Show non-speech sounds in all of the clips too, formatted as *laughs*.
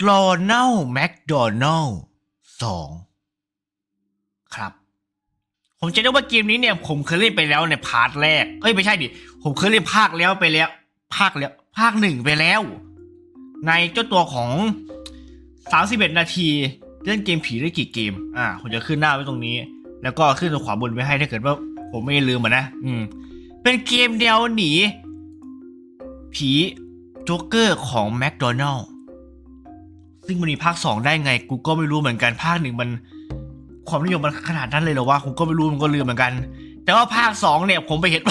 โรนัลแมคโดนัลสองครับ ผมจะได้ว่าเกมนี้เนี่ยผมเคยเล่นไปแล้วในพาร์ทแรก เอ้ยไม่ใช่ดิ ผมเคยเล่นภาคแล้วไปแล้ว ภาคแล้ว ภาคหนึ่งไปแล้ว ในเจ้าตัวของ31นาทีเล่นเกมผีได้กี่เกม อ่า ผมจะขึ้นหน้าไว้ตรงนี้ แล้วก็ขึ้นตรงขวาบนไว้ให้ถ้าเกิดว่า ผมไม่ลืมอะนะ อืม เป็นเกมเดียวหนี ผีโจ๊กเกอร์ของแมคโดนัล ซึ่งมันมีภาคสองได้ไง กูก็ไม่รู้เหมือนกันภาคหนึ่งมัน ความนิยมมันขนาดนั้นเลยเหรอวะผมก็ไม่รู้มันก็ลืมเหมือนกัน แต่ว่าภาคสองเนี่ยผมไปเห็น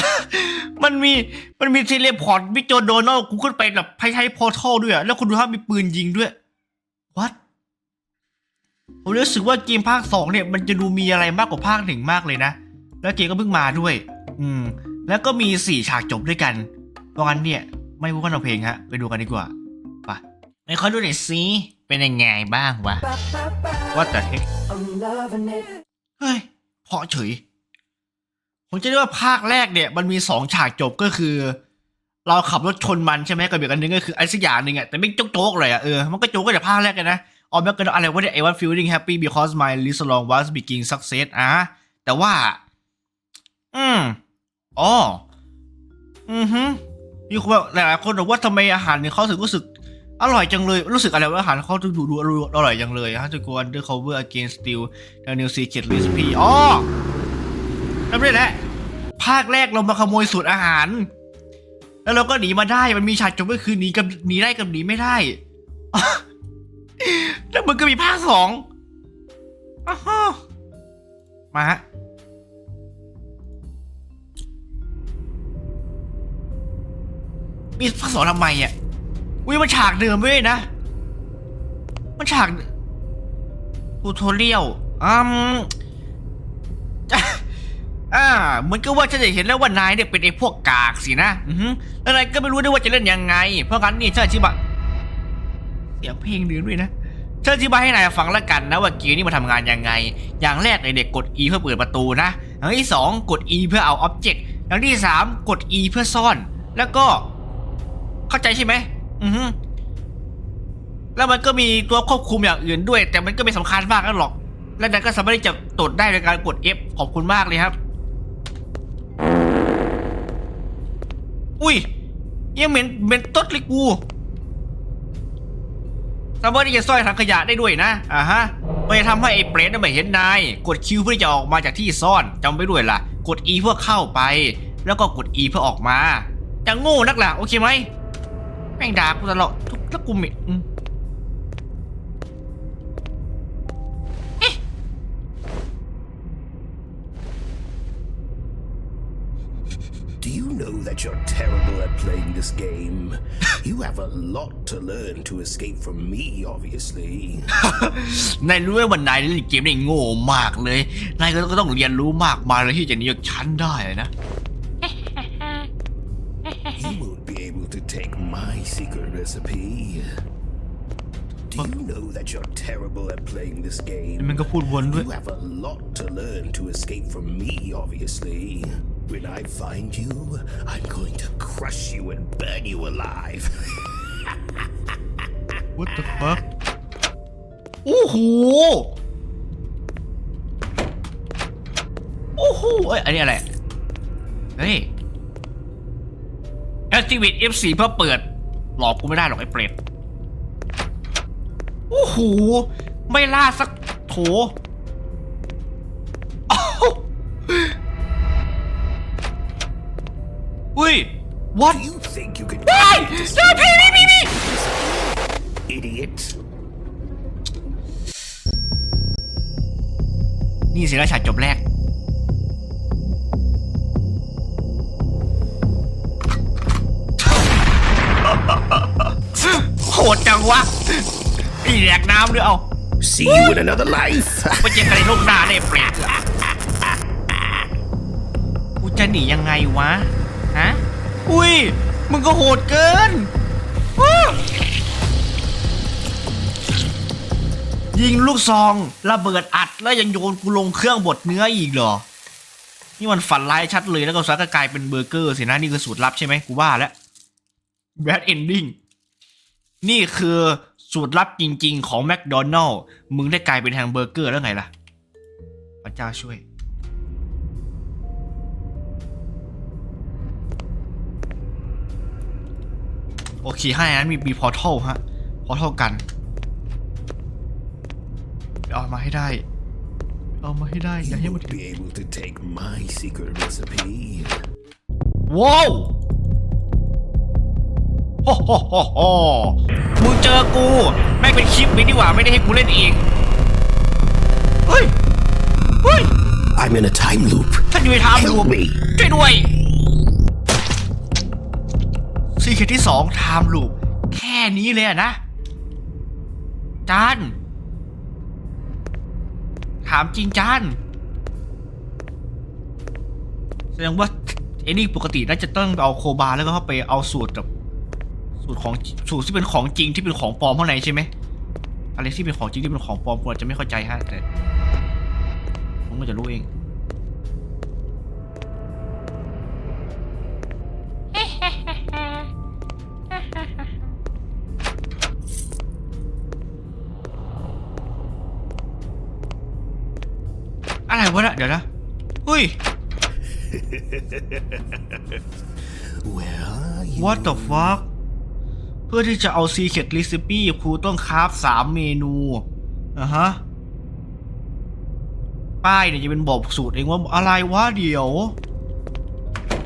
มันมีมันมีเทเลพอร์ตมิโจโดนัลกูขึ้นไปแบบใช้ใช้พอร์ทัลด้วยอะแล้วคุณดูว่ามีปืนยิงด้วย what ผมรู้สึกว่าเกมภาคสองเนี่ย มันจะดูมีอะไรมากกว่าภาคหนึ่งมากเลยนะ แล้วเกมก็เพิ่งมาด้วย อืม แล้วก็มีสี่ฉากจบด้วยกันเพราะงั้นเนี่ย ไม่พูดกันเอาเพลงฮะ ไปดูกันดีกว่าไปไหนขอดูหน่อยสิ เป็นยังไงบ้างวะ ว่าแต่เฮ้ I'm loving it. เฮ้ยเพราะเฉย ผมจะเรียกว่าภาคแรกเนี่ย มันมีสองฉากจบก็คือ เราขับรถชนมันใช่ไหมกับอีกอันหนึงก็คือไอ้สักอย่างหนึ่งอะแต่ไม่โจ๊กๆเลยอะเออมันก็โจ๊กก็แต่ภาคแรกกันนะออมแล้วก็อะไรว่าเนี่ย I want feeling happy because my list long was begin success อะแต่ว่า อืมอ๋ออือฮึมีคนแบบหลายๆคนบอกว่าทำไมอาหารเนี่ยเขาถึงรู้สึก อร่อยจังเลย รู้สึกอะไรว่าอาหารเขาดูดูดูอร่อยจังเลยฮะจะกวน undercover against steel the new secret recipe อ๋อจำได้แล้วภาคแรกเรามาขโมยสูตรอาหาร แล้วเราก็หนีมาได้ มันมีฉากจบก็คือหนีกับหนีได้กับหนีไม่ได้ แล้วมันก็มีภาคสองอ้าวมาฮะมีภาคสองทำไมอะ อุ้ยมันฉากเดิมเว้ยนะ มันฉากทูทเรียลอืมอ่าเหมือนกับว่าฉันจะเห็นแล้วว่านายเนี่ยเป็นไอ้พวกกากสินะ อือฮึแล้วนายก็ไม่รู้ด้วยว่าจะเล่นยังไง เพราะงั้นนี่ฉันอธิบายเสียงเพลงดื้อด้วยนะฉันอธิบายให้นายฟังแล้วกันนะว่าเกมนี้มาทำงานยังไง อย่างแรกเด็กกด E เพื่อเปิดประตูนะ อย่างที่สองกด E เพื่อเอาอ็อบเจกต์อย่างที่สามกด E เพื่อซ่อน แล้วก็ เข้าใจใช่ไหม อือฮึแล้วมันก็มีตัวควบคุมอย่างอื่นด้วย แต่มันก็ไม่สำคัญมากนักหรอก และนายก็สามารถที่จะตดได้โดยการกด F ขอบคุณมากเลยครับ อุ้ย ยังเหม็นเหม็นตดเลยกูสามารถที่จะซ่อยถังขยะได้ด้วยนะอ่าฮะมันจะทำให้ไอ้เปรตไม่เห็นนาย กด Q เพื่อจะออกมาจากที่ซ่อนจำไว้ด้วยล่ะ กด E เพื่อเข้าไป แล้วก็กด E เพื่อออกมาจะโง่นักล่ะ โอเคไหม ม่งด่ากูตลอดทุกแล้วกูเหม็นอืม Do you know that you're terrible at playing this game? you have a lot to learn to escape from me, obviously. นายรู้ไหมว่านายเล่นเกมได้โง่มากเลย นายก็ต้องเรียนรู้มากมายเลยที่จะหนีจากฉันได้นะ recipe. Do you know that you're terrible at playing this game? มันก็พูดวนด้วย You have a lot to learn to escape from me, obviously. When I find you, I'm going to crush you and burn you alive. *laughs* What the fuck โอ้โห โอ้โหเอ้ย อันนี้อะไร เฮ้ย Activate F4 เพื่อเปิด หลอกกูไม่ได้หรอกไอ้เปรตโอ้โหไม่ล่าสักโถอ้าวอุ้ย what Do you think you can ได้เจอพี่พี่พี่พี่ idiot? นี่สินะฉากจบแรก วะไอีแดกน้ำด้วยเอา See you in another life. ไปเจอกันในโลกหน้าได้เปรตกูจะหนียังไงวะ ฮะ อุ้ย มึงก็โหดเกินว้าวยิงลูกซองระเบิดอัดแล้วยังโยนกูลงเครื่องบดเนื้ออีกเหรอ นี่มันฝันร้ายชัดเลยแล้วก็ซักก็กลายเป็นเบอร์เกอร์สินะนี่คือสูตรลับใช่ไหมกูว่าแล้ว bad ending นี่ คือสูตรลับจริง ๆ ของแมคโดนัลล์มึงได้กลายเป็นแฮมเบอร์เกอร์แล้วไงล่ะ พระเจ้าช่วย โอเคให้นั้นมีมีพอร์ทัลฮะ พอร์ทัลกันไปเอามาให้ได้ เอามาให้ได้ อย่า You ให้มัน won't be able to take my secret recipe. ว้าว โฮโฮโฮโฮมึงเจอกู แม่งเป็นคลิปนี้ดีกว่าไม่ได้ให้กูเล่นเองเฮ้ยเฮ้ย I'm in a time loop. ท่านอยู่ในไทม์ลูป Help me. ช่วยด้วยซีเคทที่สองไทม์ลูป แค่นี้เลยอะนะจานถามจริงจานแสดงว่าไอ้นี่ปกติน่าจะต้องเอาโคบาแล้วก็เข้าไปเอาสูตรแบบ สูตรของสูตรที่เป็นของจริงที่เป็นของปลอมข้างในใช่ไหมอะไรที่เป็นของจริงที่เป็นของปลอมผมอาจจะไม่เข้าใจฮะแต่ผมก็จะรู้เองอะไรวะเนี่ยเดี๋ยวนะเฮ้ย Where are you? what the fuck เพื่อที่จะเอา secret recipe ครูต้องคราฟสามเมนูอะฮะ ป้ายเนี่ยจะเป็นบอกสูตรเองว่าอะไรวะเดี๋ยว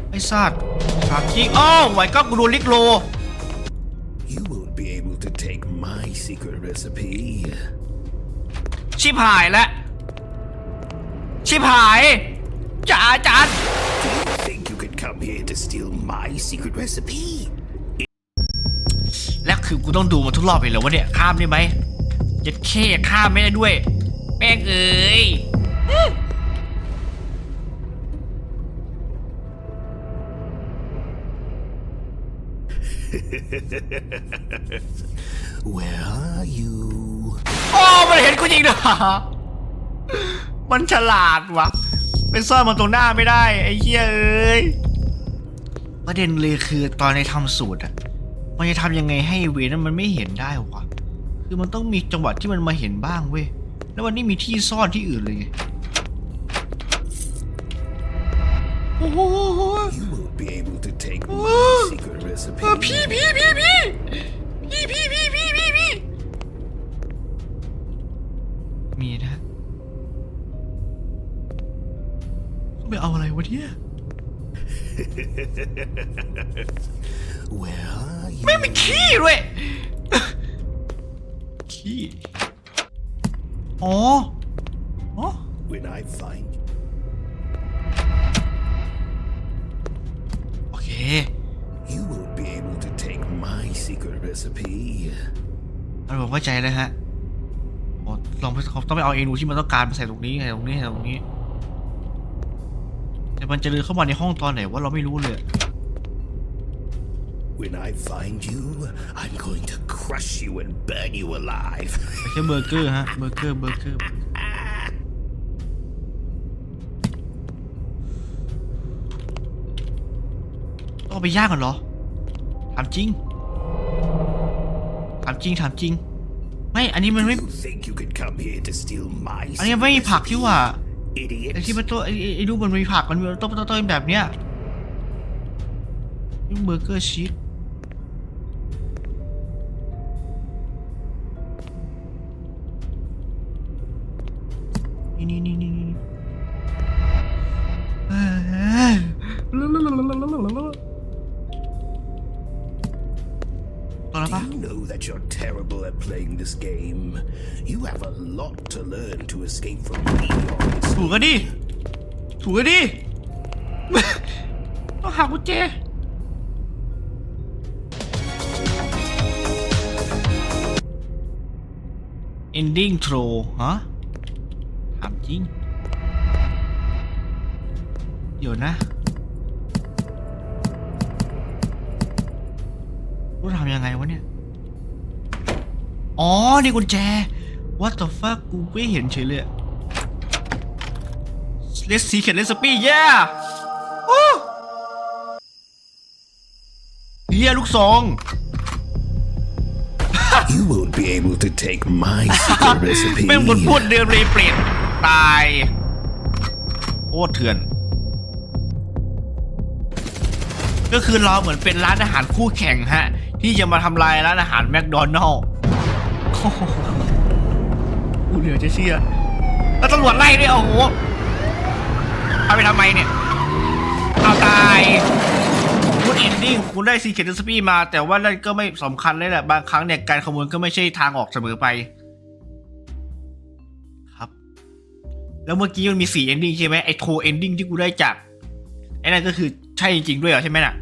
ไอ้สัตว์ถามจริงอ้าวไหวก็กูโดนลิกโล You won't be able to take my secret recipe. ชิบหายแล้วชิบหายจ๋าจาน Do you think you could come here to steal my secret recipe? แล้วคือกูต้องดูมันทุกรอบเลยเหรอวะเนี่ยข้ามได้ไหมยัดเข้ข้ามไม่ได้ด้วยแม่งเอ้ย Where are you? โอ้มันเห็นกูจริงนะมันฉลาดวะไปซ่อนมันตรงหน้าไม่ได้ ไอ้เหี้ยเอ้ยประเด็นเลยคือตอนในทำสูตรอะ มันจะทำยังไงให้เวนั้นมันไม่เห็นได้วะ คือมันต้องมีจังหวะที่มันมาเห็นบ้างเว้ย แล้ววันนี้มีที่ซ่อนที่อื่นเลยไง โอ้โห You won't be able to take Oh. my secret เอ recipe. อพี่พี่พี่พี่พี่พี่พี่พี่พี่พี่มีนะเขาไปเอาอะไรวะเนี่ย Where are you? ไม่มีขี้ด้วยขี้อ๋ออ๋อ When I find โอเค you won't be able to take my secret recipe. อันผมเข้าใจแล้วฮะอ๋อลองไปเขาต้องไปเอาเอนูที่มันต้องการมาใส่ตรงนี้ใส่ตรงนี้ใส่ตรงนี้ แต่มันจะเดินเข้ามาในห้องตอนไหนว่าเราไม่รู้เลย When I find you, I'm going to crush you and burn you alive. ไม่ใช่เบอร์เกอร์ฮะ เบอร์เกอร์ เบอร์เกอร์ ต้องเอาไปย่างกันเหรอ ถามจริง ถามจริง ถามจริง ไม่ อันนี้มันไม่ You think you could come here to steal my อันนี้ secret ไม่มีผักที่ recipe? ว่า Idiot. ไอ้ที่มันตัวไอ้ไอ้ไอ้รูปมันมีผักมันมีต้มต้มต้มแบบเนี้ยนี่เบอร์เกอร์ชีส นี่นี่นี่นี่นี่เอ้ยตอนนั้น Do ปะ you know that you're terrible at playing this game? You have a lot to learn to escape from me, ถูก honestly. กันดิ ถูกกันดิ ต้องหากุญแจ ending throw ฮะ จริง เดี๋ยวนะรู้ทำยังไงวะเนี่ย อ๋อ นี่กุญแจ what the fuck กูไม่เห็นเฉยเลยอะ Let's see can let's be yeah โอ้เฮียลูกซอง You won't be able to take my secret recipe. แม่งบนพูดเดินรีเปลี่ยน ตายโอ้เถื่อน ก็คือเราเหมือนเป็นร้านอาหารคู่แข่งฮะ ที่จะมาทำลายร้านอาหารแมคโดนัลล์โอ้เหลือจะเชื่อแล้วตำรวจไล่ด้วยโอ้โหเอาไปทำไมเนี่ย เอาตายคุณเอนดิ้งคุณได้ซีเคทสปีมา แต่ว่านั่นก็ไม่สำคัญเลยแหละบางครั้งเนี่ยการขโมยก็ไม่ใช่ทางออกเสมอไป แล้วเมื่อกี้มันมีสี่เอนดิ้งใช่ไหมไอ้โทเอนดิ้งที่กูได้จากไอ้นั่นก็คือใช่จริงๆด้วยเหรอใช่ไหมน่ะ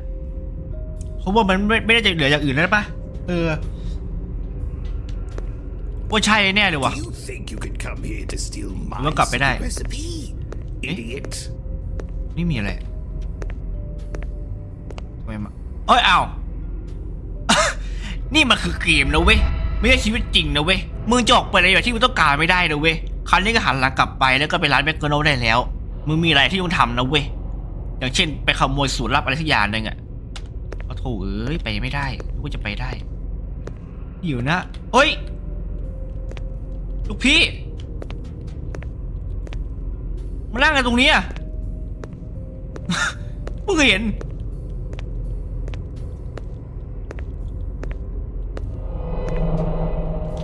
เพราะว่ามันไม่ไม่ได้จะเหลืออย่างอื่นแล้วปะเออว่าใช่แน่เลยว่ะ Do you think you could come here to steal my Look up, secret eh? recipe? Eh? Idiot. นี่มีอะไรทำไมมาเอ้ยอ้าวนี่มันคือเกมนะเว้ยไม่ใช่ชีวิตจริงนะเว้ยมึงจะออกไปอะไรแบบที่มึงต้องการไม่ได้นะเว้ย ครั้นี้ก็หันหลังกลับไปแล้วก็ไปร้านแมคโดนัลด์ได้แล้ว มึงมีอะไรที่ต้องทำนะเว้ย อย่างเช่นไปขโมยสูตรลับอะไรสักอย่างหนึ่งอะโอ้โถเอ้ยไปไม่ได้กูจะไปได้ อยู่นะเฮ้ย ลูกพี่ มานั่งกันตรงนี้อะเพิ่งเห็น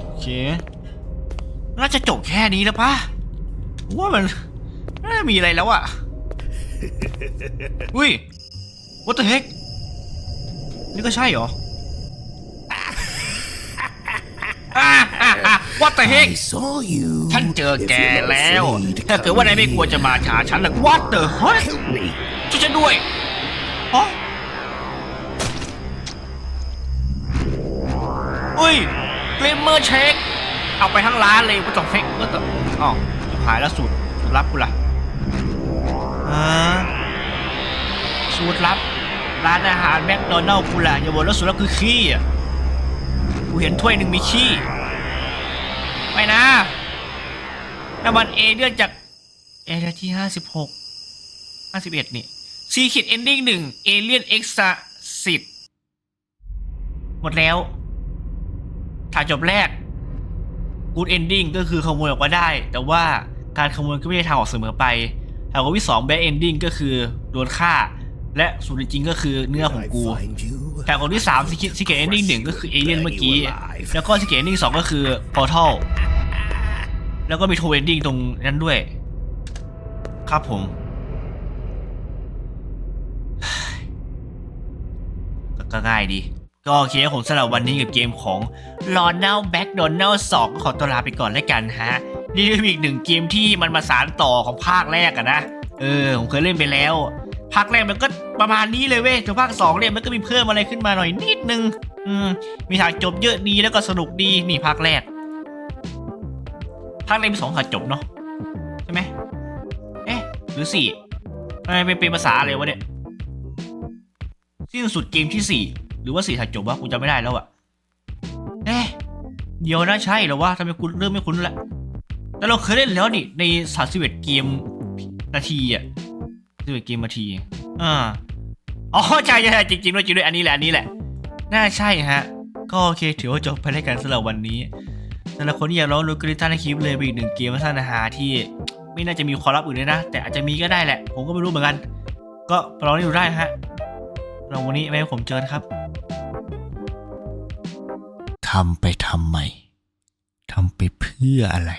โอเค น่าจะจบแค่นี้แล้วปะผมว่ามันน่าจะมีอะไรแล้วอะอุ้ย what the heck นี่ก็ใช่เหรอ what the heck I saw you. ฉันเจอ If แก you're not แล้ว afraid to ถ้าเกิดว่านายไม่ come กลัว in, จะมาหาฉันล่ะ what the heck Help me. ช่วยฉันด้วยฮะอุ้ย เกรมเมอร์เช็ค เอาไปทั้งร้านเลยว่าจะเฟกก็ต่ออ๋อหายแล้วสูตรสูตรลับกูล่ะอ่าสูตรลับ ร้านอาหารแมคโดนัลด์กูล่ะอย่าบอกแล้วสูตรลับคือขี้อะกูเห็นถ้วยหนึ่งมีขี้ไม่นะน้ำมันเอเลี่ยนจากเอเรียที่ห้าสิบหกห้าสิบเอ็ดนี่ซีคิดเอนดิ้งหนึ่งเอเลียนเอ็กซ์สิบหมดแล้วถ่ายจบแรก กูดเอนดิ้งก็คือขโมยออกมาได้ แต่ว่าการขโมยก็ไม่ได้ทางออกเสมอไปทางที่สองแบดเอนดิ้งก็คือโดนฆ่า และส่วนจริงก็คือเนื้อของกูแต่คนที่สามซีเกตเอนดิ้งหนึ่งก็คือเอเลียนเมื่อกี้ แล้วก็ซีเกตเอนดิ้งสองก็คือพอร์ทัลแล้วก็มีโทเอนดิ้งตรงนั้นด้วย ครับผมก็ง่ายดี ก็โอเคผมสำหรับวันนี้กับเกมของ l o n a l Back d o n a l 2ก็ขอตัวลาไปก่อนแล้วกันฮะ นี่คืออีกหนึ่งเกมที่มันมาสารต่อของภาคแรกอะนะ เออ ผมเคยเล่นไปแล้ว ภาคแรกมันก็ประมาณนี้เลยเว้ยแต่ภาคสองเนี่ยมันก็มีเพิ่มอะไรขึ้นมาหน่อยนิดนึง อืม มีฉากจบเยอะดีแล้วก็สนุกดีนี่ภาคแรก ภาคแรกมีสองฉากจบเนาะใช่ไหมเอ๊ะหรือสี่ไมเป็นเป็นภาษาอะไรวะเนี่ย สิ้นสุดเกมที่สี่ รือว่าสี่ฉากจบวะกูจำไม่ได้แล้วอะเอ๊ะเดี๋ยวนะใช่หรอวะทำไมกูเริ่มไม่คุ้นละแต่เราเคยเล่นแล้วนี่ในสามสิบเอ็ดเกมนาทีอะสิบเอ็ดเกมนาทีอ่าอ๋อใช่ใช่ใช่จริงๆด้วยจริงด้วยอันนี้แหละอันนี้แหละ น่าใช่ฮะ ก็โอเคถือว่าจบไปแล้วกันสำหรับวันนี้สำหรับคนที่อยากลองดูกริต้าในคลิปเลยไปอีกหนึ่งเกมสั้นนะฮะที่ไม่น่าจะมีความลับอื่นเลยนะ แต่อาจจะมีก็ได้แหละ ผมก็ไม่รู้เหมือนกัน ก็ลองดูได้ฮะเราวันนี้ไม่ให้ผมเจอครับ ทำไปทำไมทำไปเพื่ออะไร